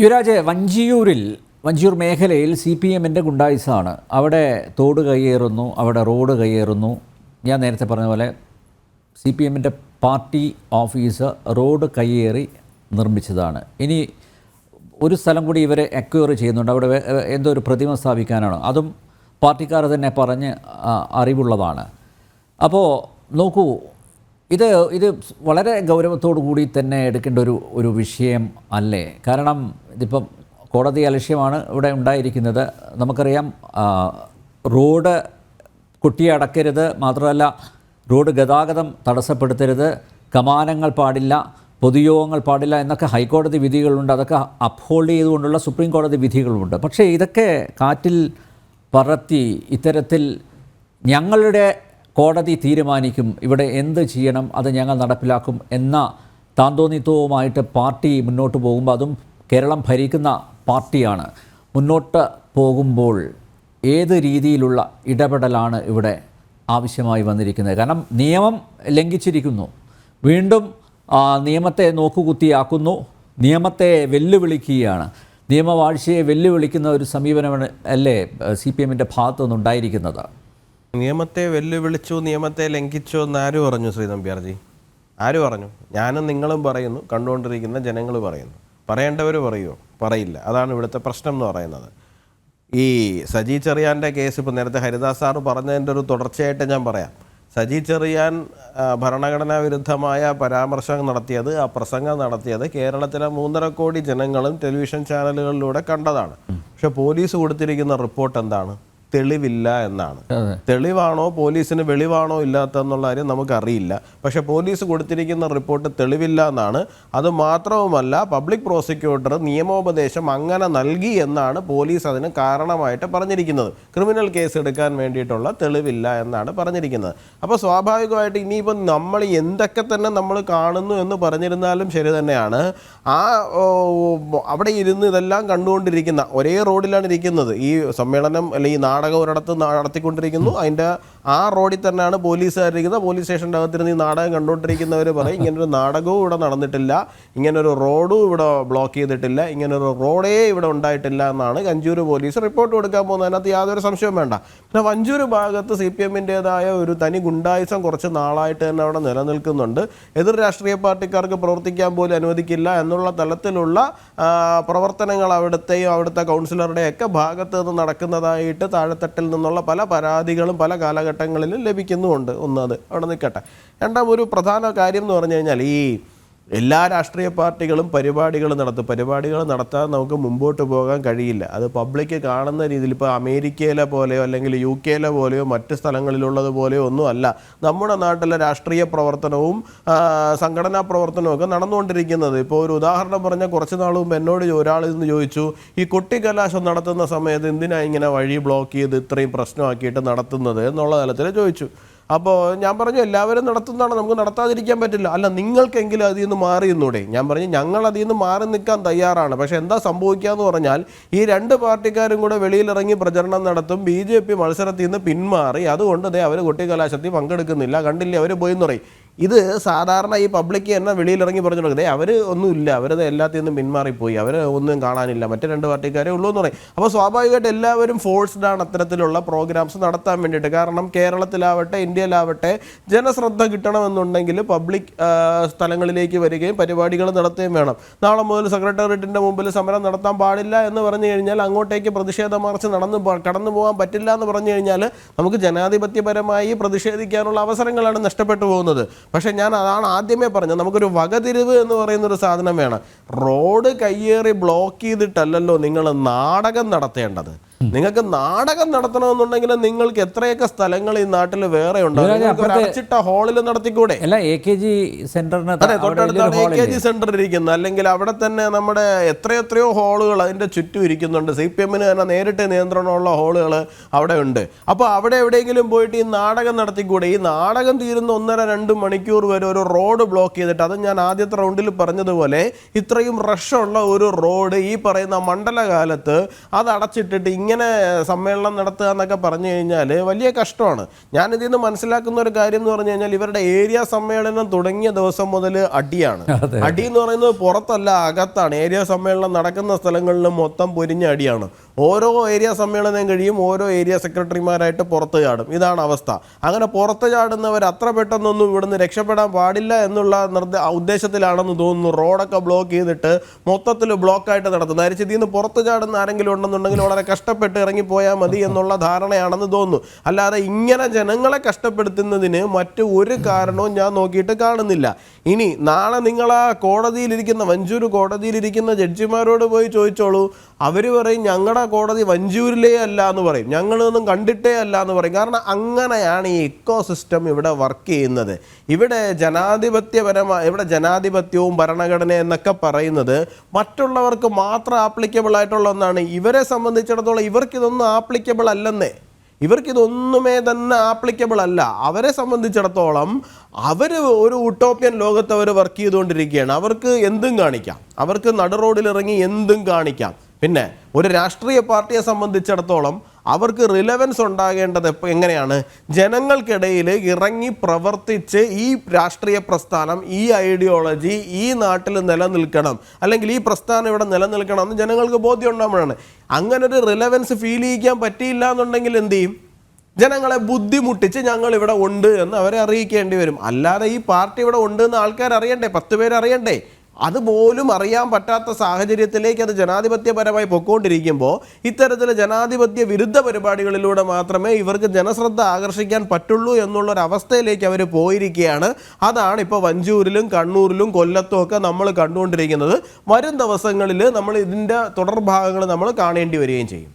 യുവരാജ് വഞ്ചിയൂരിൽ വഞ്ചിയൂർ മേഖലയിൽ C P എമ്മിന്റെ ഗുണ്ടായിസാണ്. അവിടെ തോട് കയ്യേറുന്നു അവിടെ റോഡ് കയ്യേറുന്നു. ഞാൻ നേരത്തെ പറഞ്ഞ പോലെ സി പി എമ്മിന്റെ പാർട്ടി ഓഫീസ് റോഡ് കയ്യേറി നിർമ്മിച്ചതാണ്. ഇനി ഒരു സ്ഥലം കൂടി ഇവരെ അക്വയർ ചെയ്യുന്നുണ്ട്. അവിടെ എന്തോ ഒരു പ്രതിമ സ്ഥാപിക്കാനാണ്? അതും പാർട്ടിക്കാർ തന്നെ പറഞ്ഞ് അറിവുള്ളതാണ്. അപ്പോൾ നോക്കൂ ഇത് ഇത് വളരെ ഗൗരവത്തോടു കൂടി തന്നെ എടുക്കേണ്ട ഒരു ഒരു വിഷയം അല്ലേ? കാരണം ഇതിപ്പം കോടതി അലക്ഷ്യമാണ് ഇവിടെ ഉണ്ടായിരിക്കുന്നത്. നമുക്കറിയാം റോഡ് കുട്ടിയടക്കരുത് മാത്രമല്ല റോഡ് ഗതാഗതം തടസ്സപ്പെടുത്തരുത് കമാനങ്ങൾ പാടില്ല പൊതുയോഗങ്ങൾ പാടില്ല എന്നൊക്കെ ഹൈക്കോടതി വിധികളുണ്ട്. അതൊക്കെ അപ്ഹോൾഡ് ചെയ്തുകൊണ്ടുള്ള സുപ്രീം കോടതി വിധികളുമുണ്ട് പക്ഷേ ഇതൊക്കെ കാറ്റിൽ പറത്തി ഇത്തരത്തിൽ ഞങ്ങളുടെ കോടതി തീരുമാനിക്കും. ഇവിടെ എന്ത് ചെയ്യണം? അത് ഞങ്ങൾ നടപ്പിലാക്കും എന്ന താന്തോന്നിത്വവുമായിട്ട് പാർട്ടി മുന്നോട്ട് പോകുമ്പോൾ അതും കേരളം ഭരിക്കുന്ന പാർട്ടിയാണ്. മുന്നോട്ട് പോകുമ്പോൾ ഏത് രീതിയിലുള്ള ഇടപെടലാണ് ഇവിടെ ആവശ്യമായി വന്നിരിക്കുന്നത്? കാരണം നിയമം ലംഘിച്ചിരിക്കുന്നു. വീണ്ടും നിയമത്തെ നോക്കുകുത്തിയാക്കുന്നു. നിയമത്തെ വെല്ലുവിളിക്കുകയാണ്. നിയമവാഴ്ചയെ വെല്ലുവിളിക്കുന്ന ഒരു സമീപനമാണ് അല്ലേ സി പി എമ്മിന്റെ ഭാഗത്തു നിന്നുണ്ടായിരിക്കുന്നത് നിയമത്തെ വെല്ലുവിളിച്ചു നിയമത്തെ ലംഘിച്ചു എന്ന് ആര് പറഞ്ഞു ശ്രീ നമ്പ്യാർജി? ആര് പറഞ്ഞു? ഞാനും നിങ്ങളും പറയുന്നു കണ്ടുകൊണ്ടിരിക്കുന്ന ജനങ്ങൾ പറയുന്നു. പറയേണ്ടവർ പറയുമോ പറയില്ല. അതാണ് ഇവിടുത്തെ പ്രശ്നം എന്ന് പറയുന്നത്. ഈ സജി ചെറിയാന്റെ കേസ് ഇപ്പോൾ നേരത്തെ ഹരിദാസ് സാറ് പറഞ്ഞതിന്റെ ഒരു തുടർച്ചയായിട്ട് ഞാൻ പറയാം. സജി ചെറിയാൻ ഭരണഘടനാ വിരുദ്ധമായ പരാമർശം നടത്തിയത് ആ പ്രസംഗം നടത്തിയത് കേരളത്തിലെ മൂന്നര കോടി ജനങ്ങളും ടെലിവിഷൻ ചാനലുകളിലൂടെ കണ്ടതാണ്. പക്ഷെ പോലീസ് കൊടുത്തിരിക്കുന്ന റിപ്പോർട്ട് എന്താണ്? തെളിവില്ല എന്നാണ്. തെളിവാണോ പോലീസിന് വെളിവാണോ ഇല്ലാത്ത എന്നുള്ള കാര്യം നമുക്കറിയില്ല. പക്ഷെ പോലീസ് കൊടുത്തിരിക്കുന്ന റിപ്പോർട്ട് തെളിവില്ല എന്നാണ്. അത് മാത്രവുമല്ല പബ്ലിക് പ്രോസിക്യൂട്ടർ നിയമോപദേശം അങ്ങനെ നൽകി എന്നാണ് പോലീസ് അതിന് കാരണമായിട്ട് പറഞ്ഞിരിക്കുന്നത്. ക്രിമിനൽ കേസ് എടുക്കാൻ വേണ്ടിയിട്ടുള്ള തെളിവില്ല എന്നാണ് പറഞ്ഞിരിക്കുന്നത്. അപ്പോൾ സ്വാഭാവികമായിട്ട് ഇനിയിപ്പം നമ്മൾ എന്തൊക്കെ തന്നെ നമ്മൾ കാണുന്നു എന്ന് പറഞ്ഞിരുന്നാലും ശരി തന്നെയാണ്. ആ അവിടെ ഇരുന്ന് ഇതെല്ലാം കണ്ടുകൊണ്ടിരിക്കുന്ന ഒരേ റോഡിലാണ് ഇരിക്കുന്നത്. ഈ സമ്മേളനം അല്ലെങ്കിൽ ഈ നാടകം ഒരിടത്ത് നടത്തിക്കൊണ്ടിരിക്കുന്നു. അതിന്റെ ആ റോഡിൽ തന്നെയാണ് പോലീസുകാരിക്കുന്നത് പോലീസ് സ്റ്റേഷന്റെ അകത്തിരുന്ന് ഈ നാടകം കണ്ടുകൊണ്ടിരിക്കുന്നവർ പറയും ഇങ്ങനൊരു നാടകവും ഇവിടെ നടന്നിട്ടില്ല ഇങ്ങനൊരു റോഡും ഇവിടെ ബ്ലോക്ക് ചെയ്തിട്ടില്ല ഇങ്ങനൊരു റോഡേ ഇവിടെ ഉണ്ടായിട്ടില്ല എന്നാണ് കഞ്ചൂർ പോലീസ് റിപ്പോർട്ട് കൊടുക്കാൻ പോകുന്നത്. അതിനകത്ത് യാതൊരു സംശയവും വേണ്ട. പിന്നെ വഞ്ചൂർ ഭാഗത്ത് സി പി എമ്മിന്റേതായ ഒരു തനി ഗുണ്ടായുസം കുറച്ച് നാളായിട്ട് തന്നെ അവിടെ നിലനിൽക്കുന്നുണ്ട്. എതിർ രാഷ്ട്രീയ പാർട്ടിക്കാർക്ക് പ്രവർത്തിക്കാൻ പോലും അനുവദിക്കില്ല എന്നുള്ള തലത്തിലുള്ള പ്രവർത്തനങ്ങൾ അവിടുത്തെയും അവിടുത്തെ കൗൺസിലറുടെയൊക്കെ ഭാഗത്ത് നിന്ന് നടക്കുന്നതായിട്ട് താഴെത്തട്ടിൽ നിന്നുള്ള പല പരാതികളും പല കാലഘട്ടങ്ങളിലും ലഭിക്കുന്നുമുണ്ട്. ഒന്നത് അവിടെ നിൽക്കട്ടെ. രണ്ടാം ഒരു പ്രധാന കാര്യം എന്ന് പറഞ്ഞു കഴിഞ്ഞാൽ ഈ എല്ലാ രാഷ്ട്രീയ പാർട്ടികളും പരിപാടികൾ നടത്തും. പരിപാടികൾ നടത്താതെ നമുക്ക് മുമ്പോട്ട് പോകാൻ കഴിയില്ല. അത് പബ്ലിക് കാണുന്ന രീതിയിൽ ഇപ്പോൾ അമേരിക്കയിലെ പോലെയോ അല്ലെങ്കിൽ യു കെയിലെ പോലെയോ മറ്റ് സ്ഥലങ്ങളിലുള്ളത് പോലെയോ ഒന്നും അല്ല. നമ്മുടെ നാട്ടിലെ രാഷ്ട്രീയ പ്രവർത്തനവും സംഘടനാ പ്രവർത്തനവും ഒക്കെ നടന്നുകൊണ്ടിരിക്കുന്നത്. ഇപ്പോൾ ഒരു ഉദാഹരണം പറഞ്ഞാൽ കുറച്ച് നാൾ മുമ്പ് എന്നോട് ഒരാൾ ഇന്ന് ചോദിച്ചു ഈ കുട്ടിക്കലാശം നടത്തുന്ന സമയത്ത് എന്തിനാണ് ഇങ്ങനെ വഴി ബ്ലോക്ക് ചെയ്ത് ഇത്രയും പ്രശ്നമാക്കിയിട്ട് നടത്തുന്നത്? എന്നുള്ള തലത്തിൽ ചോദിച്ചു. അപ്പോൾ ഞാൻ പറഞ്ഞു എല്ലാവരും നടത്തുന്നതാണ് നമുക്ക് നടത്താതിരിക്കാൻ പറ്റില്ല. അല്ല നിങ്ങൾക്കെങ്കിലും അതിൽ നിന്ന് മാറി നിന്നൂടെ. ഞാൻ പറഞ്ഞു ഞങ്ങൾ അതിൽ നിന്ന് മാറി നിൽക്കാൻ തയ്യാറാണ്. പക്ഷേ എന്താ സംഭവിക്കുക എന്ന് പറഞ്ഞാൽ ഈ രണ്ട് പാർട്ടിക്കാരും കൂടെ വെളിയിലിറങ്ങി പ്രചരണം നടത്തും ബി ജെ പി മത്സരത്തിൽ നിന്ന് പിന്മാറി. അതുകൊണ്ട് ദേ അവർ കുട്ടിക്കലാശത്തിൽ പങ്കെടുക്കുന്നില്ല. കണ്ടില്ലേ അവർ പോയി എന്ന് പറയും. ഇത് സാധാരണ ഈ പബ്ലിക് തന്നെ വെളിയിലിറങ്ങി പറഞ്ഞു കൊടുക്കുന്നത് അവർ ഒന്നുമില്ല അവരത് എല്ലാത്തിൽ നിന്നും പിന്മാറിപ്പോയി അവർ ഒന്നും കാണാനില്ല മറ്റേ രണ്ട് പാർട്ടിക്കാരെ ഉള്ളൂ എന്ന് പറയും. അപ്പോൾ സ്വാഭാവികമായിട്ട് എല്ലാവരും ഫോഴ്സ്ഡ് ആണ് അത്തരത്തിലുള്ള പ്രോഗ്രാംസ് നടത്താൻ വേണ്ടിയിട്ട്. കാരണം കേരളത്തിലാവട്ടെ ഇന്ത്യയിലാവട്ടെ ജനശ്രദ്ധ കിട്ടണമെന്നുണ്ടെങ്കിൽ പബ്ലിക് സ്ഥലങ്ങളിലേക്ക് വരികയും പരിപാടികൾ നടത്തുകയും വേണം. നാളെ മുതൽ സെക്രട്ടേറിയറ്റിന്റെ മുമ്പിൽ സമരം നടത്താൻ പാടില്ല എന്ന് പറഞ്ഞു കഴിഞ്ഞാൽ അങ്ങോട്ടേക്ക് പ്രതിഷേധ മാർച്ച് നടന്നു കടന്നു പോകാൻ പറ്റില്ല എന്ന് പറഞ്ഞു കഴിഞ്ഞാൽ നമുക്ക് ജനാധിപത്യപരമായി പ്രതിഷേധിക്കാനുള്ള അവസരങ്ങളാണ് നഷ്ടപ്പെട്ടു പോകുന്നത്. പക്ഷേ ഞാൻ അതാണ് ആദ്യമേ പറഞ്ഞത്. നമുക്കൊരു വകതിരിവ് എന്ന് പറയുന്ന ഒരു സാധനം വേണം. റോഡ് കയ്യേറി ബ്ലോക്ക് ചെയ്തിട്ടല്ലല്ലോ നിങ്ങൾ നാടകം നടത്തേണ്ടത്. നിങ്ങൾക്ക് നാടകം നടത്തണമെന്നുണ്ടെങ്കിൽ നിങ്ങൾക്ക് എത്രയൊക്കെ സ്ഥലങ്ങൾ ഈ നാട്ടിൽ വേറെ ഉണ്ടാവും ഹാളിൽ നടത്തിക്കൂടെ? തൊട്ടടുത്താണ് എ കെ ജി സെന്റർ ഇരിക്കുന്നത്. അല്ലെങ്കിൽ അവിടെ തന്നെ നമ്മുടെ എത്രയെത്രയോ ഹാളുകൾ അതിന്റെ ചുറ്റും ഇരിക്കുന്നുണ്ട്. സി പി എമ്മിന് തന്നെ നേരിട്ട് നിയന്ത്രണമുള്ള ഹാളുകൾ അവിടെ ഉണ്ട്. അപ്പോൾ അവിടെ എവിടെയെങ്കിലും പോയിട്ട് ഈ നാടകം നടത്തിക്കൂടെ? ഈ നാടകം തീരുന്ന ഒന്നര രണ്ട് മണിക്കൂർ വരെ ഒരു റോഡ് ബ്ലോക്ക് ചെയ്തിട്ട് അത് ഞാൻ ആദ്യത്തെ റൗണ്ടിൽ പറഞ്ഞതുപോലെ ഇത്രയും റഷ് ഉള്ള ഒരു റോഡ് ഈ പറയുന്ന മണ്ഡലകാലത്ത് അത് അടച്ചിട്ടിട്ട് ഇങ്ങനെ ഇങ്ങനെ സമ്മേളനം നടത്തുക എന്നൊക്കെ പറഞ്ഞു കഴിഞ്ഞാൽ വലിയ കഷ്ടമാണ്. ഞാനിതിൽ നിന്ന് മനസ്സിലാക്കുന്ന ഒരു കാര്യം എന്ന് പറഞ്ഞു കഴിഞ്ഞാൽ ഇവരുടെ ഏരിയ സമ്മേളനം തുടങ്ങിയ ദിവസം മുതൽ അടിയാണ്. അടി എന്ന് പറയുന്നത് പുറത്തല്ല അകത്താണ്. ഏരിയ സമ്മേളനം നടക്കുന്ന സ്ഥലങ്ങളിൽ മൊത്തം പൊരിഞ്ഞ അടിയാണ്. ഓരോ ഏരിയ സമ്മേളനം കഴിയും ഓരോ ഏരിയ സെക്രട്ടറിമാരായിട്ട് പുറത്ത് ചാടും. ഇതാണ് അവസ്ഥ. അങ്ങനെ പുറത്ത് ചാടുന്നവർ അത്ര പെട്ടെന്നൊന്നും ഇവിടുന്ന് രക്ഷപ്പെടാൻ പാടില്ല എന്നുള്ള നിർദ്ദ ഉദ്ദേശത്തിലാണെന്ന് തോന്നുന്നു റോഡൊക്കെ ബ്ലോക്ക് ചെയ്തിട്ട് മൊത്തത്തിൽ ബ്ലോക്കായിട്ട് നടത്തുന്നത്. അരിച്ച് ഇതിൽ നിന്ന് പുറത്ത് ചാടുന്ന ആരെങ്കിലും ഉണ്ടെന്നുണ്ടെങ്കിൽ വളരെ കഷ്ടപ്പെട്ട് ഇറങ്ങിപ്പോയാൽ മതി എന്നുള്ള ധാരണയാണെന്ന് തോന്നുന്നു. അല്ലാതെ ഇങ്ങനെ ജനങ്ങളെ കഷ്ടപ്പെടുത്തുന്നതിന് മറ്റു ഒരു കാരണവും ഞാൻ നോക്കിയിട്ട് കാണുന്നില്ല. ഇനി നാളെ നിങ്ങൾ ആ കോടതിയിലിരിക്കുന്ന വഞ്ചൂർ കോടതിയിലിരിക്കുന്ന ജഡ്ജിമാരോട് പോയി ചോദിച്ചോളൂ. അവർ പറയും ഞങ്ങളുടെ കോടതി വഞ്ചൂരിലേ അല്ല എന്ന് പറയും. ഞങ്ങളൊന്നും കണ്ടിട്ടേ അല്ല എന്ന് പറയും. കാരണം അങ്ങനെയാണ് ഈ ഇക്കോ സിസ്റ്റം ഇവിടെ വർക്ക് ചെയ്യുന്നത്. ഇവിടെ ജനാധിപത്യപരമായ ഇവിടെ ജനാധിപത്യവും ഭരണഘടന എന്നൊക്കെ പറയുന്നത് മറ്റുള്ളവർക്ക് മാത്രം ആപ്ലിക്കബിൾ ആയിട്ടുള്ള ഒന്നാണ്. ഇവരെ സംബന്ധിച്ചിടത്തോളം ഇവർക്കിതൊന്നും ആപ്ലിക്കബിൾ അല്ലെന്നേ. ഇവർക്കിതൊന്നുമേ തന്നെ ആപ്ലിക്കബിൾ അല്ല. അവരെ സംബന്ധിച്ചിടത്തോളം അവർ ഒരു ഉട്ടോപ്യൻ ലോകത്ത് അവർ വർക്ക് ചെയ്തുകൊണ്ടിരിക്കുകയാണ്. അവർക്ക് എന്തും കാണിക്കാം. അവർക്ക് നട റോഡിൽ ഇറങ്ങി എന്തും കാണിക്കാം. പിന്നെ ഒരു രാഷ്ട്രീയ പാർട്ടിയെ സംബന്ധിച്ചിടത്തോളം അവർക്ക് റിലവൻസ് ഉണ്ടാകേണ്ടത് എങ്ങനെയാണ്? ജനങ്ങൾക്കിടയിൽ ഇറങ്ങി പ്രവർത്തിച്ച് ഈ രാഷ്ട്രീയ പ്രസ്ഥാനം ഈ ഐഡിയോളജി ഈ നാട്ടിൽ നിലനിൽക്കണം. അല്ലെങ്കിൽ ഈ പ്രസ്ഥാനം ഇവിടെ നിലനിൽക്കണം എന്ന് ജനങ്ങൾക്ക് ബോധ്യം ഉണ്ടാകുമ്പോഴാണ് അങ്ങനെ ഒരു റിലവൻസ് ഫീൽ ചെയ്യിക്കാൻ പറ്റിയില്ല എന്നുണ്ടെങ്കിൽ എന്ത് ചെയ്യും? ജനങ്ങളെ ബുദ്ധിമുട്ടിച്ച് ഞങ്ങൾ ഇവിടെ ഉണ്ട് എന്ന് അവരെ അറിയിക്കേണ്ടി വരും. അല്ലാതെ ഈ പാർട്ടി ഇവിടെ ഉണ്ട് എന്ന് ആൾക്കാർ അറിയണ്ടേ? പത്ത് പേര് അറിയണ്ടേ? അതുപോലും അറിയാൻ പറ്റാത്ത സാഹചര്യത്തിലേക്ക് അത് ജനാധിപത്യപരമായി പൊക്കോണ്ടിരിക്കുമ്പോൾ ഇത്തരത്തിൽ ജനാധിപത്യ വിരുദ്ധ പരിപാടികളിലൂടെ മാത്രമേ ഇവർക്ക് ജനശ്രദ്ധ ആകർഷിക്കാൻ പറ്റുള്ളൂ എന്നുള്ളൊരവസ്ഥയിലേക്ക് അവർ പോയിരിക്കുകയാണ്. അതാണ് ഇപ്പോൾ വഞ്ചൂരിലും കണ്ണൂരിലും കൊല്ലത്തും ഒക്കെ നമ്മൾ കണ്ടുകൊണ്ടിരിക്കുന്നത്. വരും ദിവസങ്ങളിൽ നമ്മൾ ഇതിന്റെ തുടർഭാഗങ്ങൾ നമ്മൾ കാണേണ്ടി വരികയും ചെയ്യും.